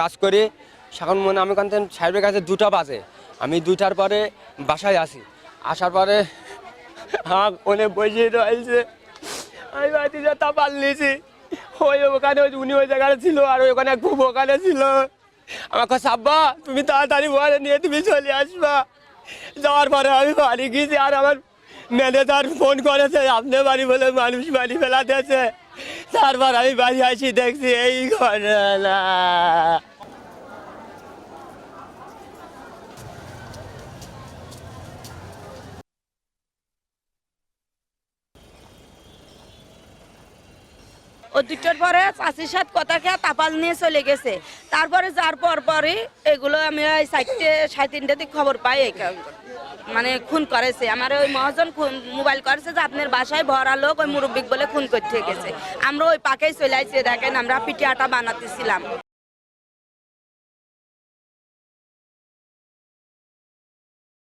কাজ করি এখন মনে আমি কান্তেন সাহেবের কাছে দুটা বাজে। আমি দুটার পরে বাসায় আসি। আসার পরে আমার ফোনে বসে রয়েছে। আমি বাড়িতে তা পারলিছি ওই ওখানে উনি ওই জায়গায় ছিল আর ওখানে খুব ওখানে ছিল। আমার কাছে আব্বা তুমি তাড়াতাড়ি বলে নিয়ে তুমি চলে আসবা। যাওয়ার পরে আমি বাড়ি গিয়েছি আর আমার ম্যানেজার ফোন করেছে আপনি বাড়ি বলে মানুষ বাড়ি ফেলাতেছে তারপর আমি বাড়ি আসি, দেখছি এই ঘটনা ও দুটোর পরে চাষির সাত কথা খেয়ে তাপাল নিয়ে চলে গেছে। তারপরে যার পর পরে এগুলো আমি ওই সাইডে সাড়ে তিনটাতে খবর পাই মানে খুন করেছে। আমার ওই মহাজন খুন, মোবাইল করেছে যে আপনার বাসায় ভরা লোক ওই মুরব্বিক বলে খুন করতে গেছে। আমরা ওই পাকেই চলে আসছি, দেখেন আমরা পিঠে আটা বানাতেছিলাম।